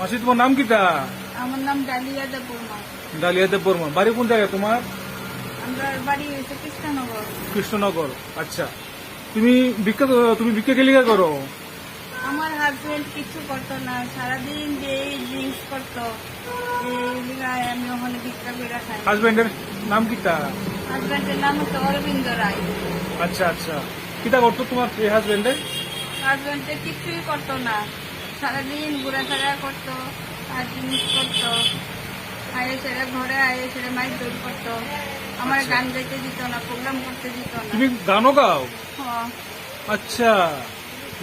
মাসি তোমার নাম কিটা আমার নাম ডালিয়া দেবর্মা ডালিয়া দেব বর্মা। বাড়ি কোন জায়গায় তোমার? আমরা বাড়ি হয়েছে কৃষ্ণনগর। কৃষ্ণনগর আচ্ছা। তুমি ভিক্ষা তুমি ভিক্ষা কেলিকা করো? আমার হাজবেন্ড কিছু করতো না। সারাদিন যে ড্রিঙ্কস করতো আমি ওখানে ভিক্ষা করে খাই। হাজবেন্ডের নাম কিটা হাজবেন্ডের নাম হচ্ছে অরবিন্দ রায়। আচ্ছা আচ্ছা। কিটা করতো তোমার এই হাজবেন্ডে হাজবেন্ডে কিছুই করতো না। সারাদিন ঘোরাফেরা করতো আর জিনিস করতো। আয়ে ছেড়ে ঘরে আয়ে ছেড়ে মাইক দৌড় করতো আমার গান গাইতে দিত না প্রোগ্রাম করতে দিত না। তুমি গানও গাও? হ্যাঁ। আচ্ছা।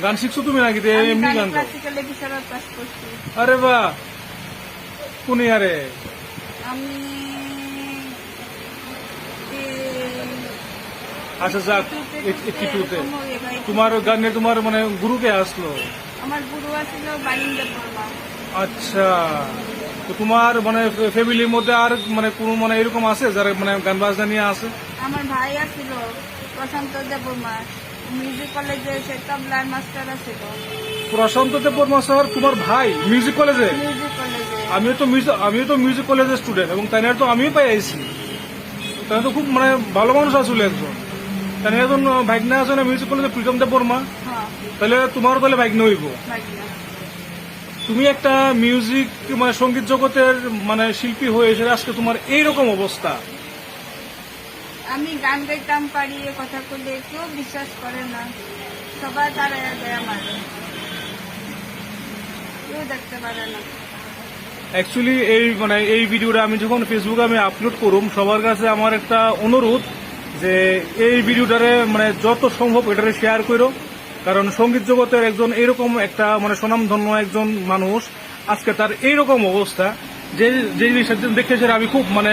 গান শিখছো তুমি নাকি? এমনি গান ক্লাসিক্যালে বিচারক পাস করছি। আরে বাহ! কোন ইয়ারে? আমি আচ্ছা যাক একটি তোমার গানে তোমার মানে গুরুকে আসলো। আমার বালিন্দ বর্মা আচ্ছা। তো তোমার মানে ফ্যামিলির মধ্যে আর মানে কোনো মানে এরকম আছে? যারা মানে গান বাজনা নিয়ে আসে আমার ভাই আছিল প্রশান্ত দেবর্মা মিউজিক কলেজে সে তবলার মাস্টার আছিল। প্রশান্ত দেববর্মা স্যার তোমার ভাই মিউজিক কলেজে মিউজিক কলেজে আমিও তো মিউজিক আমিও তো মিউজিক কলেজের স্টুডেন্ট এবং তাই তো আমিও পাই আইছি। তাই তো খুব মানে ভালো মানুষ আসলে একজন। তাই একজন ভাগ্নে আছে না মিউজিক কলেজে প্রীতম দেববর্মা হ্যাঁ তাহলে তোমারও তাহলে ভাগ্নে হইব। তুমি একটা মিউজিক মানে সংগীত জগতের মানে শিল্পী হয়ে এসে আজকে তোমার এইরকম অবস্থা। আমি গান গাইতাম পারি কথা করলে কেউ বিশ্বাস করে না। সবাই তারা দেয় আমার কেউ দেখতে পারে না। অ্যাকচুয়ালি এই মানে এই ভিডিওটা আমি যখন ফেসবুকে আমি আপলোড করুম সবার কাছে আমার একটা অনুরোধ যে এই ভিডিওটারে মানে যত সম্ভব এটারে শেয়ার করো কারণ সংগীত জগতের একজন এরকম একটা মানে সুনামধন্য একজন মানুষ, আজকে তার এইরকম অবস্থা, যে যে জিনিসটা দেখে সেটা আমি খুব মানে